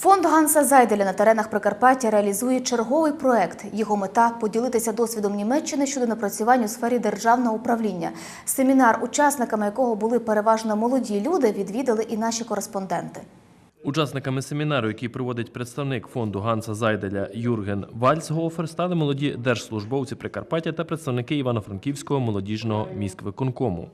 Фонд Ганса Зайделя на теренах Прикарпаття реалізує черговий проект. Його мета поділитися досвідом Німеччини щодо напрацювань у сфері державного управління. Семінар, учасниками якого були переважно молоді люди, відвідали і наші кореспонденти. Учасниками семінару, який проводить представник фонду Ганса Зайделя Юрген Вальцгофер, стали молоді держслужбовці Прикарпаття та представники Івано-Франківського молодіжного міськвиконкому.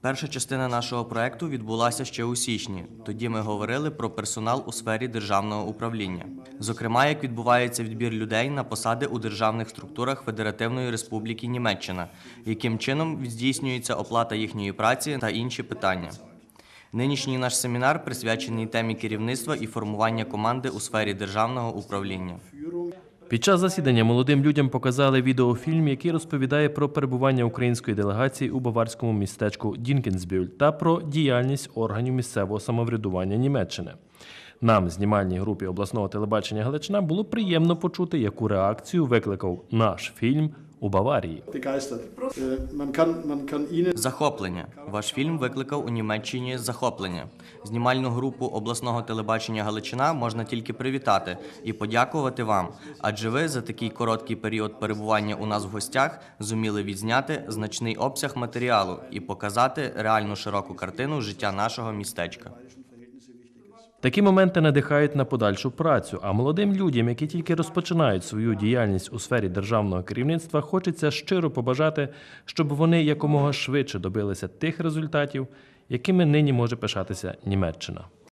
Перша частина нашого проекту відбулася ще у січні. Тоді ми говорили про персонал у сфері державного управління. Зокрема, як відбувається відбір людей на посади у державних структурах Федеративної Республіки Німеччина, яким чином здійснюється оплата їхньої праці та інші питання. Нинішній наш семінар присвячений темі керівництва і формування команди у сфері державного управління. Під час засідання молодим людям показали відеофільм, який розповідає про перебування української делегації у баварському містечку Дінкенсбюль та про діяльність органів місцевого самоврядування Німеччини. Нам, знімальній групі обласного телебачення Галичина, було приємно почути, яку реакцію викликав наш фільм у Баварії. Захоплення. Ваш фільм викликав у Німеччині захоплення. Знімальну групу обласного телебачення Галичина можна тільки привітати і подякувати вам, адже ви за такий короткий період перебування у нас в гостях зуміли відзняти значний обсяг матеріалу і показати реальну широку картину життя нашого містечка. Такі моменти надихають на подальшу працю. А молодим людям, які тільки розпочинають свою діяльність у сфері державного керівництва, хочеться щиро побажати, щоб вони якомога швидше добилися тих результатів, якими нині може пишатися Німеччина.